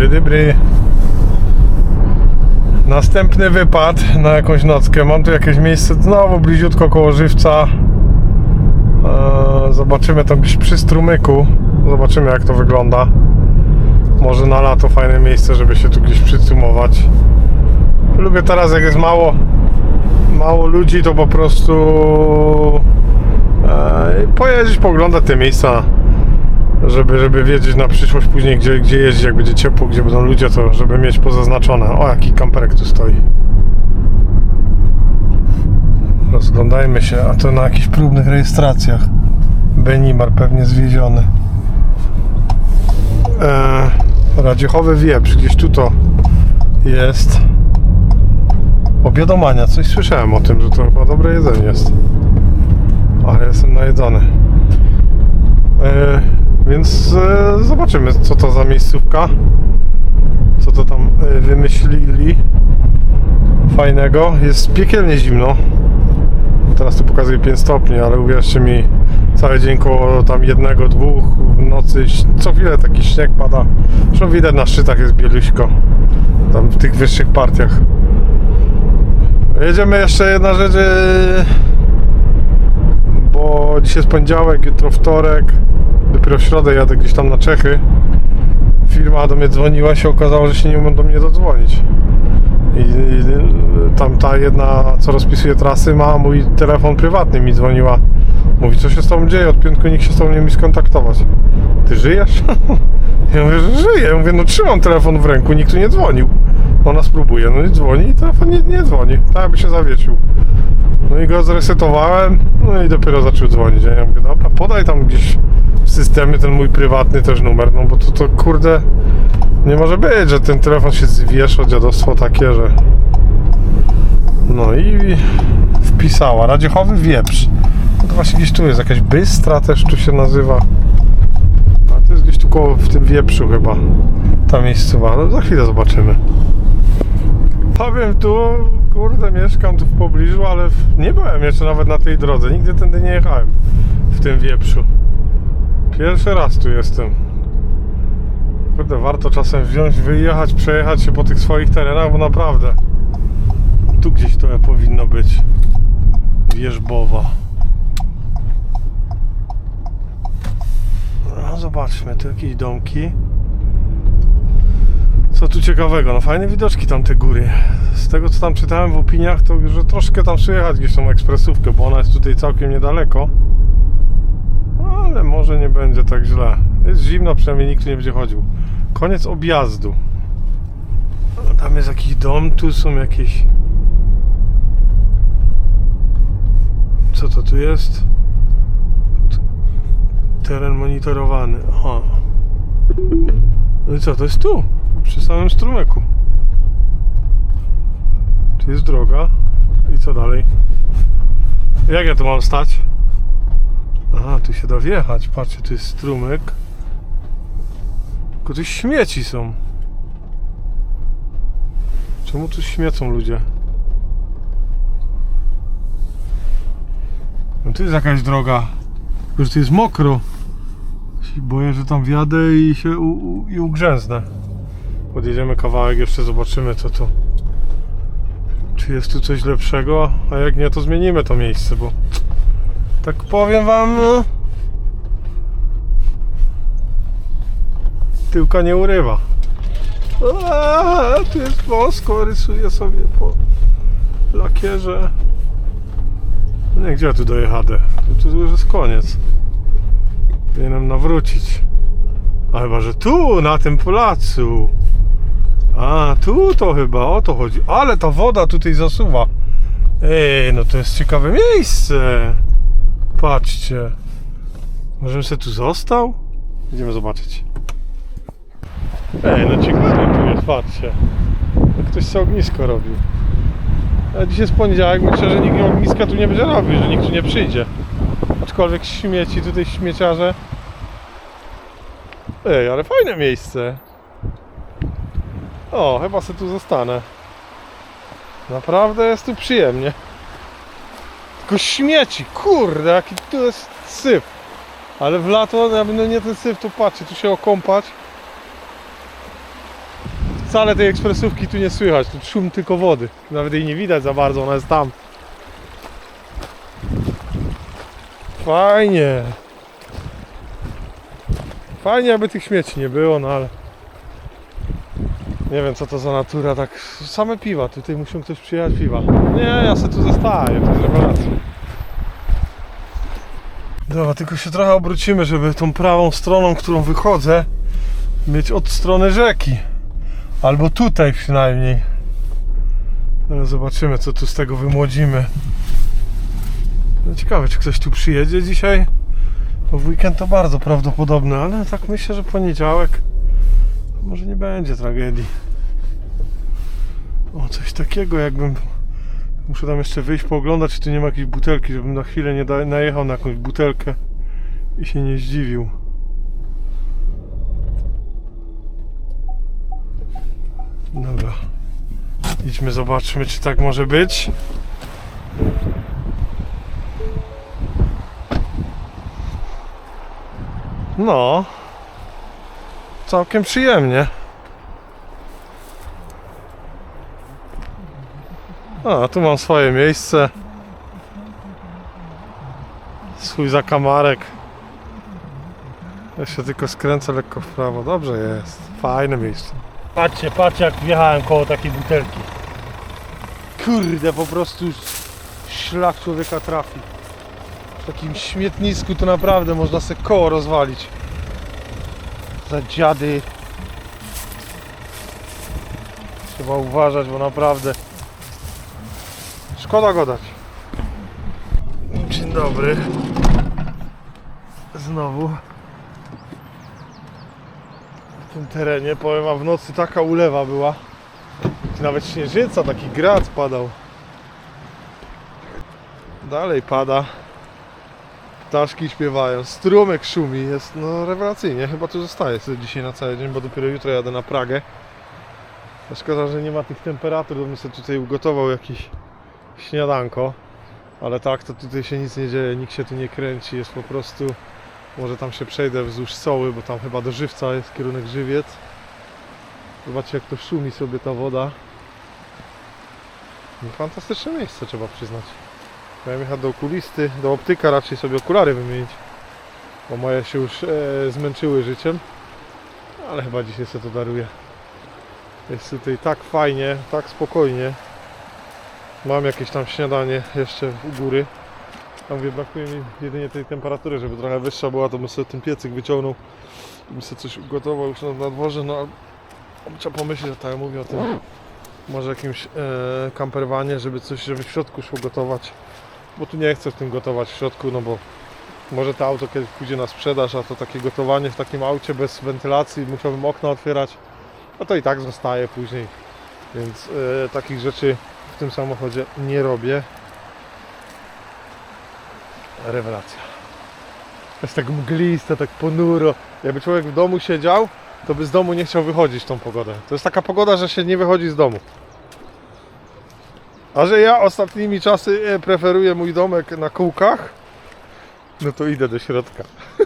Dybry, dybry. Następny wypad na jakąś nockę. Mam tu jakieś miejsce znowu bliziutko koło żywca. Eee, Zobaczymy tam gdzieś przy strumyku. Zobaczymy jak to wygląda. Może na lato fajne miejsce, żeby się tu gdzieś przycumować. Lubię teraz jak jest mało mało ludzi, to po prostu e, pojeździć, poglądać te miejsca, żeby, żeby wiedzieć na przyszłość później, gdzie, gdzie jeździć, jak będzie ciepło, gdzie będą ludzie, to żeby mieć pozaznaczone. O, jaki kamperek tu stoi. Rozglądajmy się, a to na jakichś próbnych rejestracjach. Benimar pewnie zwieziony. E, Radziechowy wieprz, gdzieś tu to jest. Obiadomania, coś słyszałem o tym, że to chyba dobre jedzenie jest. Ale jestem najedzony. E, więc e, zobaczymy, co to za miejscówka. Co to tam e, wymyślili fajnego. Jest piekielnie zimno. Teraz tu pokazuje 5 stopni, ale uwierzcie mi, cały dzień koło tam jednego, dwóch w nocy, co chwilę taki śnieg pada. Zresztą widać na szczytach jest bieluśko. Tam w tych wyższych partiach. Jedziemy jeszcze jedna rzecz, yy, bo dzisiaj jest poniedziałek, jutro wtorek, dopiero w środę jadę gdzieś tam na Czechy. Firma do mnie dzwoniła, się okazało, że się nie umiem do mnie dodzwonić. I, i tam ta jedna, co rozpisuje trasy, ma mój telefon prywatny, mi dzwoniła. Mówi, co się z tobą dzieje, od piątku nikt się z tobą nie mi skontaktować. Ty żyjesz? Ja mówię, że żyję. Ja mówię, no trzymam telefon w ręku, nikt tu nie dzwonił. Ona spróbuje, no i dzwoni i telefon nie, nie dzwoni. Tak jakby się zawiesił. No i go zresetowałem, no i dopiero zaczął dzwonić. Ja mówię, dobra, podaj tam gdzieś w systemie ten mój prywatny też numer, no bo to, to kurde nie może być, że ten telefon się zwiesza, dziadostwo takie, że... No i wpisała, Radziechowy Wieprz. No to właśnie gdzieś tu jest, jakaś Bystra też tu się nazywa. A to jest gdzieś tu koło, w tym Wieprzu chyba, ta miejscowa. No za chwilę zobaczymy. Powiem tu, kurde, mieszkam tu w pobliżu, ale nie byłem jeszcze nawet na tej drodze. Nigdy tędy nie jechałem w tym wieprzu. Pierwszy raz tu jestem. Kurde, warto czasem wziąć, wyjechać, przejechać się po tych swoich terenach, bo naprawdę tu gdzieś to powinno być. Wierzbowa. No, zobaczmy, tu jakieś domki. Co tu ciekawego? No fajne widoczki tam te góry. Z tego co tam czytałem w opiniach, to że troszkę tam przyjechać gdzieś tą ekspresówkę, bo ona jest tutaj całkiem niedaleko. Ale może nie będzie tak źle. Jest zimno, przynajmniej nikt nie będzie chodził. Koniec objazdu. O, Tam jest jakiś dom, tu są jakieś... Co to tu jest? Teren monitorowany. Aha. No i co, to jest tu, przy samym strumyku. Tu jest droga. I co dalej? Jak ja tu mam stać? Aha, tu się da wjechać. Patrzcie, tu jest strumyk. Tylko tu śmieci są. Czemu tu śmiecą ludzie? No tu jest jakaś droga. Tylko, że tu jest mokro. Boję, że tam wjadę i się u, u, i ugrzęznę. Podjedziemy kawałek, jeszcze zobaczymy co to. Czy jest tu coś lepszego? A jak nie, to zmienimy to miejsce, bo tak powiem wam, no. Tyłka nie urywa. Tu jest wąsko, rysuję sobie po lakierze. No nie, gdzie ja tu dojechadę? Tu już jest koniec. Powinienem nawrócić. A chyba, że tu, na tym placu. A, tu to chyba, o to chodzi. Ale ta woda tutaj zasuwa. Ej, no to jest ciekawe miejsce. Patrzcie. Możemy sobie tu został? Idziemy zobaczyć. Ej, no ciekawe tu jest, patrzcie. No Ktoś sobie ognisko robił. A dziś jest poniedziałek, myślę, że nikt ogniska tu nie będzie robił, że nikt tu nie przyjdzie. Aczkolwiek śmieci, tutaj śmieciarze. Ej, ale fajne miejsce. O, chyba sobie tu zostanę. Naprawdę jest tu przyjemnie. Tylko śmieci, kurde, jaki tu jest syf. Ale w lato, ja bym no nie ten syf, tu patrzcie, tu się okąpać. wcale tej ekspresówki tu nie słychać, tu szum tylko wody. Nawet jej nie widać za bardzo, ona jest tam. Fajnie. Fajnie, aby tych śmieci nie było, no ale... Nie wiem co to za natura, tak same piwa, tutaj muszą ktoś przyjechać piwa. Nie, ja se tu zostaję, to jest rewelacja. Dobra, tylko się trochę obrócimy, żeby tą prawą stroną, którą wychodzę, mieć od strony rzeki. Albo tutaj przynajmniej. Zaraz zobaczymy, co tu z tego wymłodzimy. No ciekawe, czy ktoś tu przyjedzie dzisiaj. Bo w weekend to bardzo prawdopodobne, ale tak myślę, że poniedziałek może nie będzie tragedii. O, coś takiego jakbym... Muszę tam jeszcze wyjść, pooglądać, czy tu nie ma jakiejś butelki, żebym na chwilę nie da- najechał na jakąś butelkę i się nie zdziwił. Dobra. Idźmy, zobaczmy, czy tak może być. No. Całkiem przyjemnie. A, tu mam swoje miejsce. Swój zakamarek. Ja się tylko skręcę lekko w prawo. Dobrze jest. Fajne miejsce. Patrzcie, patrzcie jak wjechałem koło takiej butelki. Kurde, po prostu szlak człowieka trafi. W takim śmietnisku to naprawdę można sobie koło rozwalić. Za dziady. Trzeba uważać, bo naprawdę szkoda go dać. Dzień dobry. Znowu. W tym terenie, powiem wam, w nocy taka ulewa była. Nawet śnieżyca, taki grad padał. Dalej pada. Ptaszki śpiewają, strumyk szumi, jest no rewelacyjnie. Chyba tu zostaję sobie dzisiaj na cały dzień, bo dopiero jutro jadę na Pragę. A Szkoda, że nie ma tych temperatur, bo bym sobie tutaj ugotował jakieś śniadanko. Ale tak, to tutaj się nic nie dzieje, nikt się tu nie kręci, jest po prostu... Może tam się przejdę wzdłuż Soły, bo tam chyba do Żywca jest kierunek Żywiec. Zobaczcie jak to szumi sobie ta woda. Fantastyczne miejsce trzeba przyznać. Miałem jechać do okulisty, do optyka raczej sobie okulary wymienić. Bo moje się już e, zmęczyły życiem. Ale chyba dzisiaj sobie to daruję. Jest tutaj tak fajnie, tak spokojnie. Mam jakieś tam śniadanie jeszcze u góry. Tam mówię, brakuje mi jedynie tej temperatury, żeby trochę wyższa była, to bym sobie ten piecyk wyciągnął i bym sobie coś ugotował już na, na dworze, no ale Trzeba pomyśleć, tak mówię o tym, może jakimś e, camperwanie, żeby coś, żeby w środku szło gotować. Bo tu nie chcę w tym gotować w środku, no bo może to auto kiedyś pójdzie na sprzedaż, a to takie gotowanie w takim aucie bez wentylacji, musiałbym okna otwierać, no to i tak zostaje później. Więc e, takich rzeczy w tym samochodzie nie robię. Rewelacja. Jest tak mgliste, tak ponuro. Jakby człowiek w domu siedział, to by z domu nie chciał wychodzić tą pogodę. To jest taka pogoda, że się nie wychodzi z domu. A że ja ostatnimi czasy e, preferuję mój domek na kółkach, no to idę do środka.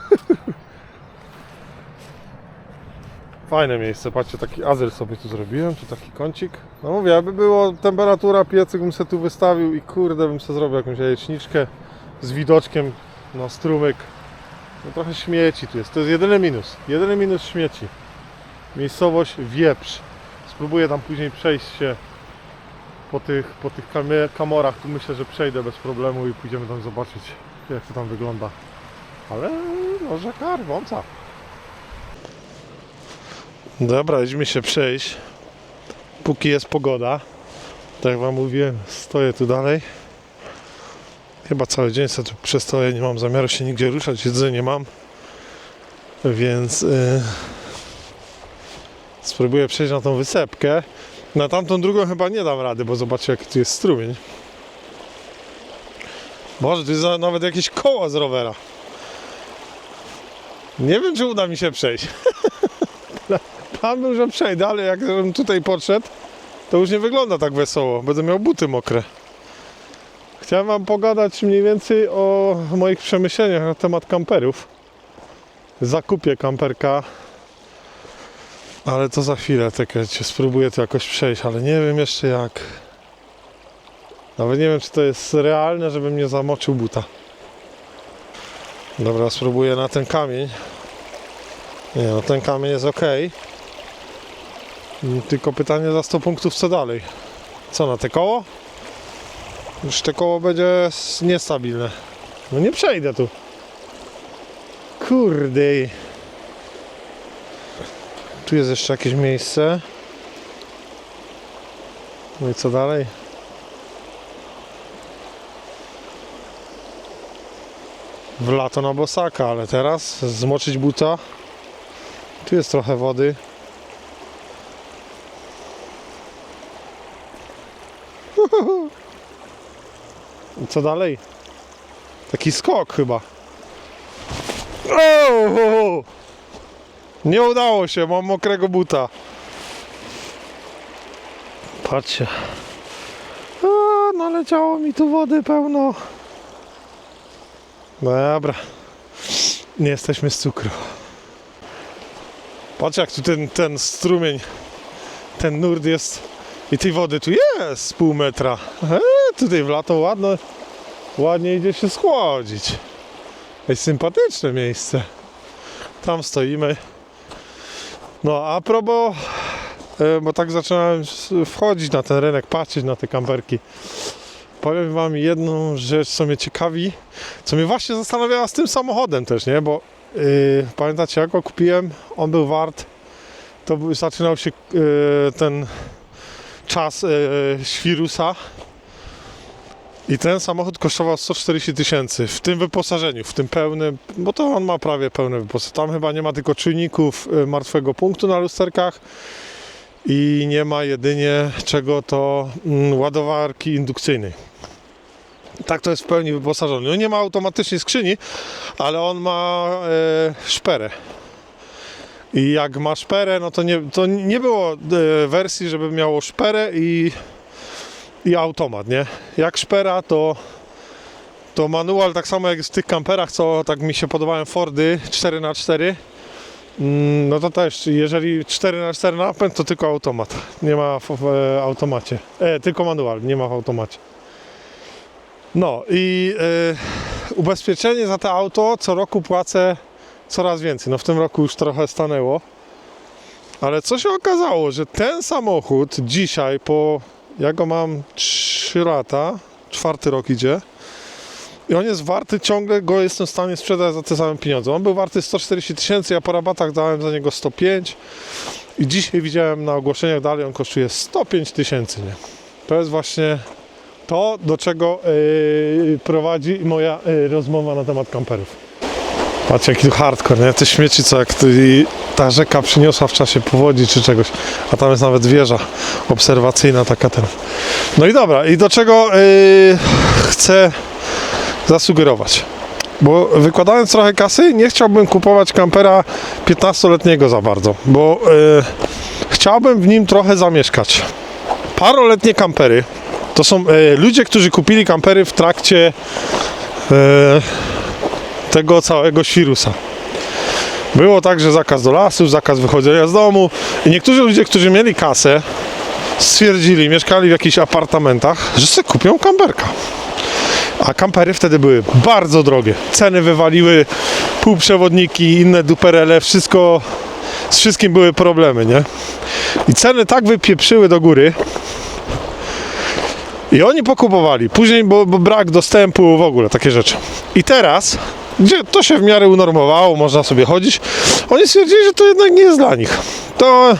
Fajne miejsce, patrzcie, taki azyl sobie tu zrobiłem, tu taki kącik. No mówię, aby było temperatura, piecyk bym se tu wystawił i kurde bym sobie zrobił jakąś jajeczniczkę z widoczkiem na strumyk. No trochę śmieci tu jest, to jest jedyny minus, jedyny minus śmieci. Miejscowość Wieprz. Spróbuję tam później przejść się po tych, po tych kamorach. Tu myślę, że przejdę bez problemu i pójdziemy tam zobaczyć, jak to tam wygląda. Ale no rzeka. Dobra, idźmy się przejść. Póki jest pogoda. Tak jak wam mówiłem, stoję tu dalej. Chyba cały dzień sobie tu przestoję, nie mam zamiaru się nigdzie ruszać, jedzenie mam. Więc... Yy... Spróbuję przejść na tą wysepkę. Na tamtą drugą chyba nie dam rady, bo zobaczcie jaki tu jest strumień. Boże, tu jest nawet jakieś koło z rowera. Nie wiem, czy uda mi się przejść. Plan był, że przejdę, ale jak bym tutaj podszedł, to już nie wygląda tak wesoło. Będę miał buty mokre. Chciałem wam pogadać mniej więcej o moich przemyśleniach na temat kamperów. Zakupię kamperka Ale to za chwilę, czekajcie, spróbuję to jakoś przejść, ale nie wiem jeszcze jak. Nawet nie wiem, czy to jest realne, żebym nie zamoczył buta. Dobra, spróbuję na ten kamień. Nie, no ten kamień jest ok. Tylko pytanie za 100 punktów, co dalej? Co, na te koło? Już te koło będzie niestabilne. No nie przejdę tu. Kurde. Tu jest jeszcze jakieś miejsce. No i co dalej? W lato na bosaka, ale teraz zmoczyć buta. Tu jest trochę wody. I co dalej? Taki skok chyba. O! Nie udało się, mam mokrego buta. Patrzcie. A, naleciało mi tu wody pełno. Dobra. Nie jesteśmy z cukru. Patrz jak tu ten, ten strumień, ten nurt jest. I tej wody tu jest pół metra. E, tutaj w lato ładno, ładnie idzie się schłodzić. Jest sympatyczne miejsce. Tam stoimy. No a propos, e, bo tak zaczynałem wchodzić na ten rynek, patrzeć na te kamperki. Powiem wam jedną rzecz, co mnie ciekawi, co mnie właśnie zastanawiała z tym samochodem też, nie? Bo yy, pamiętacie, jak go kupiłem, on był wart, to zaczynał się yy, ten czas yy, świrusa i ten samochód kosztował 140 tysięcy w tym wyposażeniu, w tym pełnym, bo to on ma prawie pełne wyposażenie. Tam chyba nie ma tylko czujników y, martwego punktu na lusterkach i nie ma jedynie czego to mm, ładowarki indukcyjnej. Tak to jest w pełni wyposażony. No nie ma automatycznej skrzyni, ale on ma e, szperę. I jak ma szperę, no to nie, to nie było e, wersji, żeby miało szperę i, i automat, nie? Jak szpera, to, to manual, tak samo jak w tych kamperach, co tak mi się podobają Fordy 4x4, mm, no to też, jeżeli 4x4 napęd, to tylko automat. Nie ma w, w e, automacie. E, tylko manual, nie ma w automacie. No i e, ubezpieczenie za to auto co roku płacę coraz więcej. No w tym roku już trochę stanęło. Ale co się okazało, że ten samochód dzisiaj po, ja go mam 3 lata, czwarty rok idzie i on jest warty ciągle, go jestem w stanie sprzedać za te same pieniądze. On był warty 140 tysięcy, ja po rabatach dałem za niego 105 i dzisiaj widziałem na ogłoszeniach dalej, on kosztuje 105 tysięcy, nie? To jest właśnie to, do czego yy, prowadzi moja yy, rozmowa na temat kamperów. Patrz jaki tu hardcore, nie? Te śmieci co jak tu, i ta rzeka przyniosła w czasie powodzi czy czegoś, a tam jest nawet wieża obserwacyjna taka ten. No i dobra, i do czego yy, chcę zasugerować? Bo wykładając trochę kasy, nie chciałbym kupować kampera 15-letniego za bardzo, bo yy, chciałbym w nim trochę zamieszkać. Paroletnie kampery to są e, ludzie, którzy kupili kampery w trakcie e, tego całego świrusa. Było tak, że zakaz do lasu, zakaz wychodzenia z domu i niektórzy ludzie, którzy mieli kasę, stwierdzili, mieszkali w jakichś apartamentach, że sobie kupią kamperka. A kampery wtedy były bardzo drogie. Ceny wywaliły, półprzewodniki, inne duperele, wszystko, z wszystkim były problemy, nie? I ceny tak wypieprzyły do góry, i oni pokupowali. Później, bo, bo brak dostępu w ogóle, takie rzeczy. I teraz, gdzie to się w miarę unormowało, można sobie chodzić, oni stwierdzili, że to jednak nie jest dla nich. To,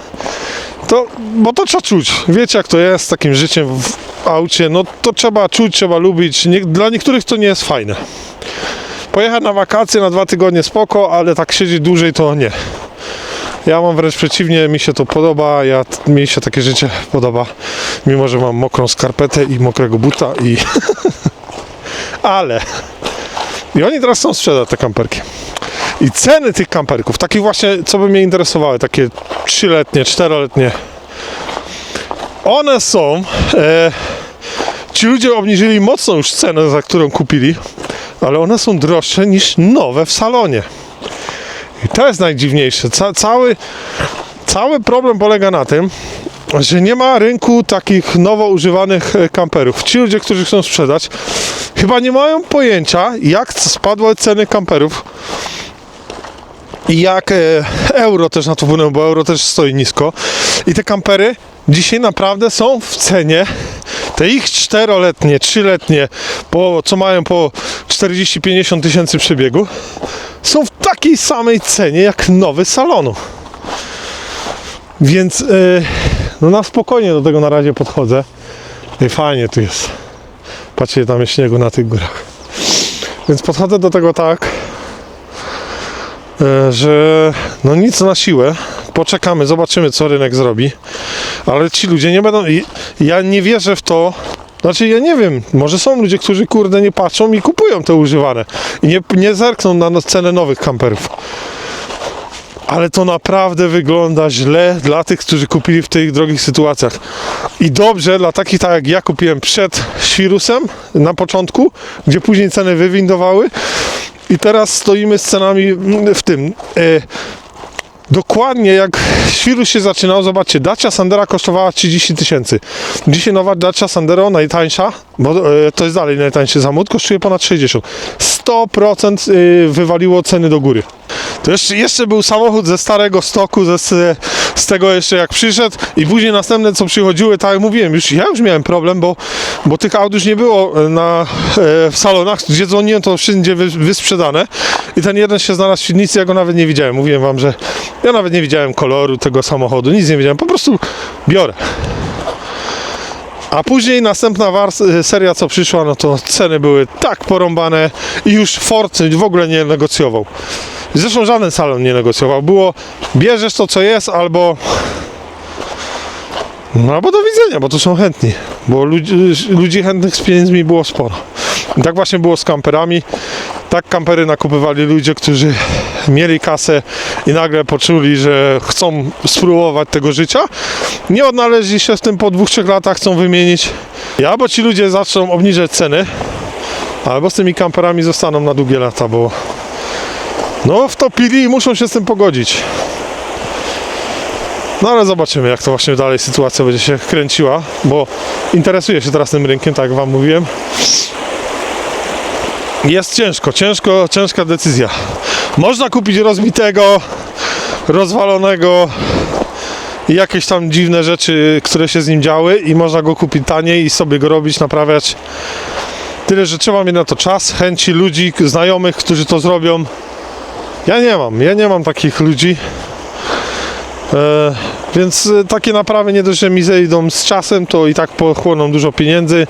to bo to trzeba czuć. Wiecie, jak to jest z takim życiem w aucie. No to trzeba czuć, trzeba lubić. Nie, dla niektórych to nie jest fajne. Pojechać na wakacje na dwa tygodnie spoko, ale tak siedzieć dłużej to nie. Ja mam wręcz przeciwnie, mi się to podoba, ja, mi się takie życie podoba, mimo że mam mokrą skarpetę i mokrego buta i... Ale... I oni teraz chcą sprzedać te kamperki. I ceny tych kamperków, takich właśnie, co by mnie interesowały, takie trzyletnie, czteroletnie, one są... E, ci ludzie obniżyli mocno już cenę, za którą kupili, ale one są droższe niż nowe w salonie. I to jest najdziwniejsze. Ca cały, Cały problem polega na tym, że nie ma rynku takich nowo używanych e, kamperów. Ci ludzie, którzy chcą sprzedać, chyba nie mają pojęcia, jak spadły ceny kamperów i jak e, euro też na to wpłynęło, bo euro też stoi nisko. I te kampery dzisiaj naprawdę są w cenie. Te ich czteroletnie, trzyletnie, po, co mają po 40-50 tysięcy przebiegu, są w takiej samej cenie jak nowy salonu. Więc e, no na spokojnie do tego na razie podchodzę. I fajnie tu jest. Patrzcie, tam jest śniegu na tych górach. Więc podchodzę do tego tak, e, że no nic na siłę. Poczekamy, zobaczymy co rynek zrobi. Ale ci ludzie nie będą. Ja nie wierzę w to. Znaczy ja nie wiem, może są ludzie, którzy kurde nie patrzą i kupują te używane. I nie, nie zerkną na no- cenę nowych kamperów. Ale to naprawdę wygląda źle dla tych, którzy kupili w tych drogich sytuacjach. I dobrze dla takich tak jak ja kupiłem przed świrusem na początku, gdzie później ceny wywindowały. I teraz stoimy z cenami mm, w tym. E, Dokładnie jak świrus się zaczynał, zobaczcie, Dacia Sandera kosztowała 30 tysięcy. Dzisiaj nowa Dacia Sandero, najtańsza, bo e, to jest dalej najtańszy samochód, kosztuje ponad 60. 100% y, wywaliło ceny do góry. To jeszcze, jeszcze był samochód ze starego stoku, ze, z, tego jeszcze jak przyszedł i później następne co przychodziły, tak jak mówiłem, już ja już miałem problem, bo, bo tych aut już nie było e, na, e, w salonach, gdzie dzwoniłem to wszędzie wy, wysprzedane i ten jeden się znalazł w świetnicy, ja go nawet nie widziałem. Mówiłem wam, że ja nawet nie widziałem koloru tego samochodu, nic nie wiedziałem, po prostu biorę. A później następna wars- seria, co przyszła, no to ceny były tak porąbane i już Ford w ogóle nie negocjował. Zresztą żaden salon nie negocjował. Było bierzesz to, co jest, albo no albo do widzenia, bo to są chętni. Bo ludzi, ludzi chętnych z pieniędzmi było sporo. I tak właśnie było z kamperami. Tak kampery nakupywali ludzie, którzy mieli kasę i nagle poczuli, że chcą spróbować tego życia. Nie odnaleźli się w tym po dwóch, trzech latach, chcą wymienić. I albo ci ludzie zaczną obniżać ceny, albo z tymi kamperami zostaną na długie lata, bo no wtopili i muszą się z tym pogodzić. No ale zobaczymy, jak to właśnie dalej sytuacja będzie się kręciła, bo interesuję się teraz tym rynkiem, tak jak Wam mówiłem. Jest ciężko, ciężko, ciężka decyzja. Można kupić rozbitego, rozwalonego i jakieś tam dziwne rzeczy, które się z nim działy i można go kupić taniej i sobie go robić, naprawiać. Tyle, że trzeba mieć na to czas, chęci ludzi, znajomych, którzy to zrobią. Ja nie mam, ja nie mam takich ludzi. E, więc e, takie naprawy nie dość, że mi zejdą z czasem, to i tak pochłoną dużo pieniędzy.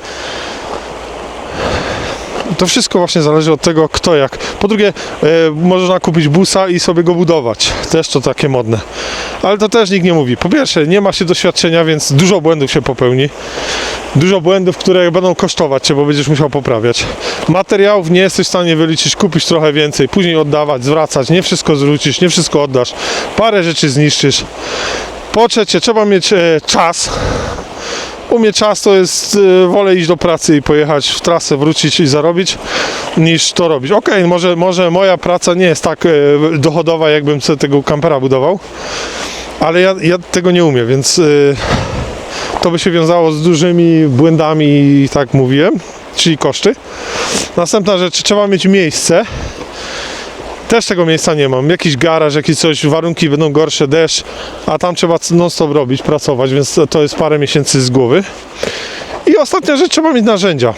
To wszystko właśnie zależy od tego, kto jak. Po drugie, e, można kupić busa i sobie go budować. Też to takie modne. Ale to też nikt nie mówi. Po pierwsze, nie ma się doświadczenia, więc dużo błędów się popełni. Dużo błędów, które będą kosztować cię, bo będziesz musiał poprawiać. Materiałów nie jesteś w stanie wyliczyć, kupić trochę więcej, później oddawać, zwracać. Nie wszystko zwrócisz, nie wszystko oddasz. Parę rzeczy zniszczysz. Po trzecie, trzeba mieć e, czas. U mnie czas to jest, e, wolę iść do pracy i pojechać w trasę, wrócić i zarobić, niż to robić. Okej, może, może moja praca nie jest tak e, dochodowa, jakbym sobie tego kampera budował, ale ja, ja tego nie umiem, więc e, to by się wiązało z dużymi błędami, tak mówiłem, czyli koszty. Następna rzecz, trzeba mieć miejsce. Też tego miejsca nie mam. Jakiś garaż, jakieś coś, warunki będą gorsze, deszcz, a tam trzeba non-stop robić, pracować, więc to jest parę miesięcy z głowy. I ostatnia rzecz, trzeba mieć narzędzia.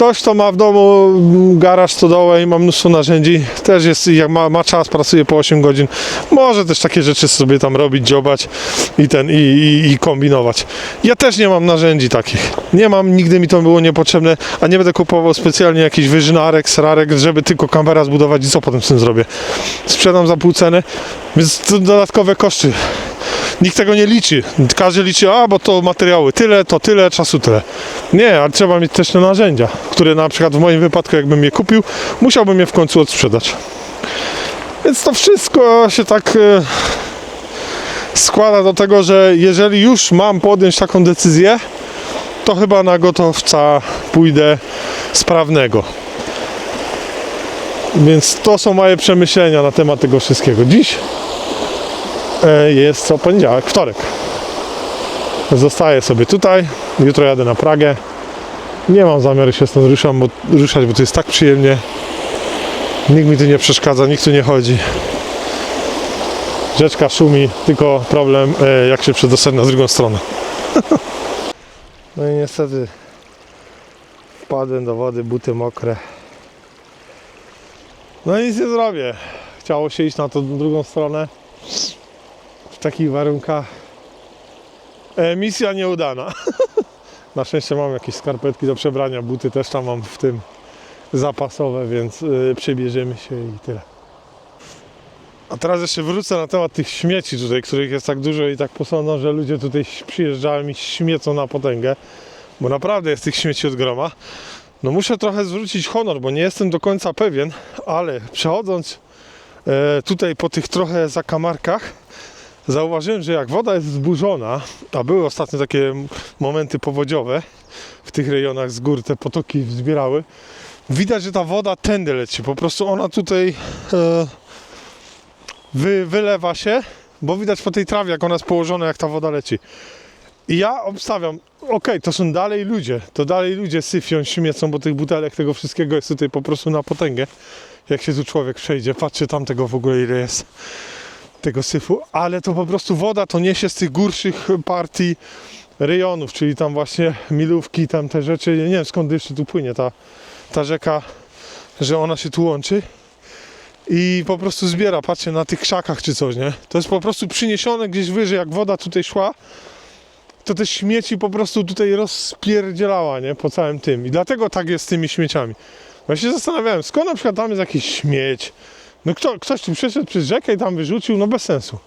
Ktoś, kto ma w domu garaż, stodołę i ma mnóstwo narzędzi, też jest, jak ma, ma czas, pracuje po 8 godzin, może też takie rzeczy sobie tam robić, dziobać i ten, i, i, i kombinować. Ja też nie mam narzędzi takich. Nie mam, nigdy mi to było niepotrzebne, a nie będę kupował specjalnie jakiś wyżynarek, srarek, żeby tylko kampera zbudować i co potem z tym zrobię. Sprzedam za pół ceny, więc to dodatkowe koszty. Nikt tego nie liczy. Każdy liczy, a bo to materiały tyle, to tyle, czasu tyle. Nie, ale trzeba mieć też te narzędzia, które na przykład w moim wypadku, jakbym je kupił, musiałbym je w końcu odsprzedać. Więc to wszystko się tak e, składa do tego, że jeżeli już mam podjąć taką decyzję, to chyba na gotowca pójdę sprawnego. Więc to są moje przemyślenia na temat tego wszystkiego. Dziś jest co poniedziałek, wtorek. Zostaję sobie tutaj. Jutro jadę na Pragę. Nie mam zamiaru się stąd ruszam, bo, ruszać, bo to jest tak przyjemnie. Nikt mi tu nie przeszkadza, nikt tu nie chodzi. Rzeczka szumi, tylko problem e, jak się przedostać na drugą stronę. no i niestety wpadłem do wody, buty mokre. No i nic nie zrobię. Chciało się iść na tą drugą stronę takich warunkach. E, misja nieudana. na szczęście mam jakieś skarpetki do przebrania, buty też tam mam w tym zapasowe, więc y, przebierzemy się i tyle. A teraz jeszcze wrócę na temat tych śmieci tutaj, których jest tak dużo i tak posądzą, że ludzie tutaj przyjeżdżają i śmiecą na potęgę, bo naprawdę jest tych śmieci od groma. No muszę trochę zwrócić honor, bo nie jestem do końca pewien, ale przechodząc e, tutaj po tych trochę zakamarkach, zauważyłem, że jak woda jest zburzona, a były ostatnio takie momenty powodziowe w tych rejonach z gór, te potoki zbierały, widać, że ta woda tędy leci. Po prostu ona tutaj e, wy, wylewa się, bo widać po tej trawie, jak ona jest położona, jak ta woda leci. I ja obstawiam, okej, to są dalej ludzie, to dalej ludzie syfią, śmiecą, bo tych butelek, tego wszystkiego jest tutaj po prostu na potęgę. Jak się tu człowiek przejdzie, patrzcie tam tego w ogóle ile jest tego syfu, ale to po prostu woda to niesie z tych górszych partii rejonów, czyli tam właśnie milówki, tam te rzeczy, nie wiem skąd jeszcze tu płynie ta, ta rzeka, że ona się tu łączy i po prostu zbiera, patrzcie na tych krzakach czy coś, nie? To jest po prostu przyniesione gdzieś wyżej, jak woda tutaj szła, to te śmieci po prostu tutaj rozpierdzielała, nie? Po całym tym. I dlatego tak jest z tymi śmieciami. Ja się zastanawiałem, skąd na przykład tam jest jakiś śmieć? No kto, ktoś tu przeszedł przez rzekę i tam wyrzucił, no bez sensu.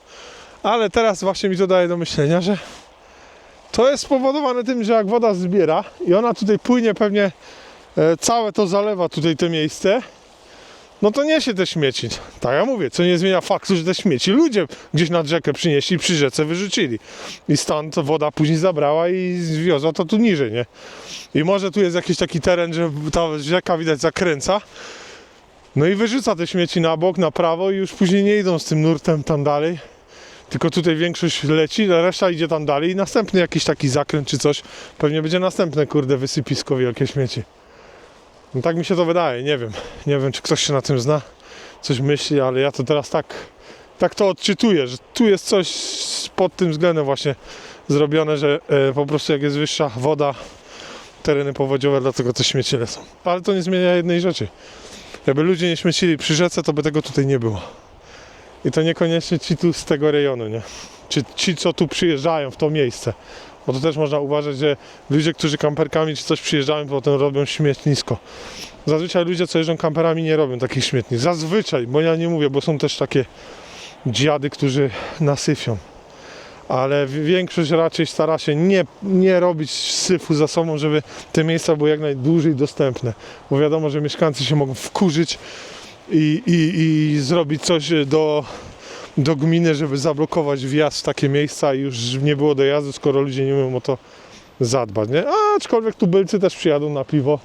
Ale teraz właśnie mi to daje do myślenia, że to jest spowodowane tym, że jak woda zbiera i ona tutaj płynie pewnie e, całe to zalewa tutaj to miejsce, no to niesie te śmieci. Tak ja mówię, co nie zmienia faktu, że te śmieci ludzie gdzieś nad rzekę przynieśli, przy rzece wyrzucili. I stąd woda później zabrała i zwiozła to tu niżej, nie? I może tu jest jakiś taki teren, że ta rzeka widać zakręca, no i wyrzuca te śmieci na bok, na prawo i już później nie idą z tym nurtem tam dalej. Tylko tutaj większość leci, reszta idzie tam dalej i następny jakiś taki zakręt czy coś. Pewnie będzie następne, kurde, wysypisko wielkie śmieci. No tak mi się to wydaje, nie wiem. Nie wiem, czy ktoś się na tym zna, coś myśli, ale ja to teraz tak, tak to odczytuję, że tu jest coś pod tym względem właśnie zrobione, że e, po prostu jak jest wyższa woda, tereny powodziowe, dlatego te śmieci lecą. Ale to nie zmienia jednej rzeczy. Jakby ludzie nie śmiecili przy rzece, to by tego tutaj nie było. I to niekoniecznie ci tu z tego rejonu, nie? Czy ci, co tu przyjeżdżają w to miejsce. Bo to też można uważać, że ludzie, którzy kamperkami czy coś przyjeżdżają, potem robią śmietnisko. Zazwyczaj ludzie, co jeżdżą kamperami, nie robią takich śmietnisk. Zazwyczaj, bo ja nie mówię, bo są też takie dziady, którzy nasyfią. Ale większość raczej stara się nie, nie robić syfu za sobą, żeby te miejsca były jak najdłużej dostępne. Bo wiadomo, że mieszkańcy się mogą wkurzyć i, i, i zrobić coś do, do gminy, żeby zablokować wjazd w takie miejsca i już nie było dojazdu, skoro ludzie nie umieją o to zadbać. Nie? Aczkolwiek tubylcy też przyjadą na piwo,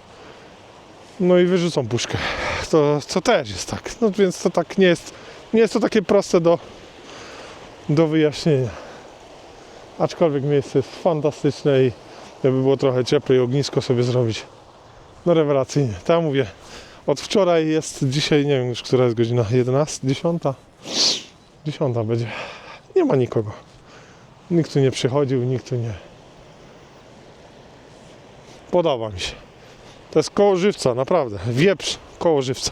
no i wyrzucą puszkę. To, to też jest tak. No więc to tak nie jest, nie jest to takie proste do, do wyjaśnienia. Aczkolwiek miejsce jest fantastyczne i jakby było trochę cieplej, ognisko sobie zrobić. No rewelacyjnie. Jak mówię, od wczoraj jest dzisiaj, nie wiem już która jest godzina, 11, 10? 10 będzie. Nie ma nikogo. Nikt tu nie przychodził, nikt tu nie. Podoba mi się. To jest koło żywca, naprawdę. Wieprz koło żywca.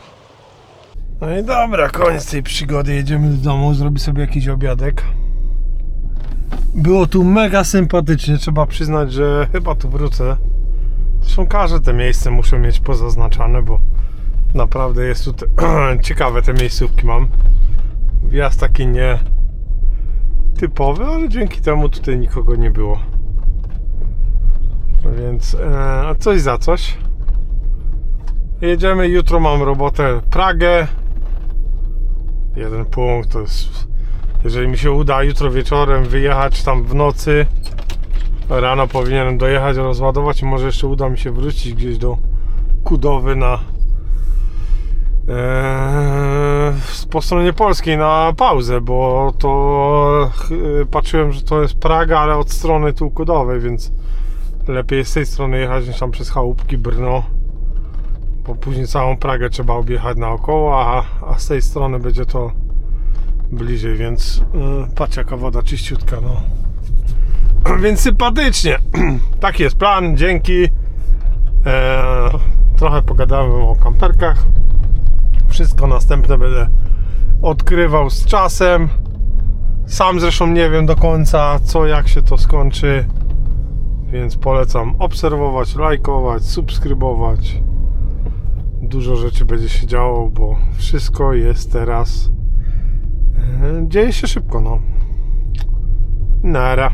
No i dobra, koniec tej przygody. Jedziemy do domu, zrobić sobie jakiś obiadek. Było tu mega sympatycznie, trzeba przyznać, że chyba tu wrócę. Zresztą każde te miejsce muszę mieć pozaznaczane, bo naprawdę jest tu te... ciekawe te miejscówki mam. Wjazd taki nie typowy, ale dzięki temu tutaj nikogo nie było. Więc e, coś za coś. Jedziemy, jutro mam robotę Pragę. Jeden punkt to jest jeżeli mi się uda jutro wieczorem wyjechać tam w nocy, rano powinienem dojechać, rozładować i może jeszcze uda mi się wrócić gdzieś do Kudowy na Eee, po stronie polskiej na pauzę, bo to ch- patrzyłem, że to jest Praga, ale od strony tułkodowej, więc lepiej z tej strony jechać niż tam przez chałupki Brno. Bo później całą Pragę trzeba objechać naokoło, a, a z tej strony będzie to bliżej, więc yy, patrz jaka woda czyściutka, no. Więc sympatycznie. Taki jest plan, dzięki. Eee, trochę pogadałem o kamperkach. Wszystko następne będę odkrywał z czasem. Sam zresztą nie wiem do końca, co, jak się to skończy. Więc polecam obserwować, lajkować, subskrybować. Dużo rzeczy będzie się działo, bo wszystko jest teraz. Dzieje się szybko, no. Nara.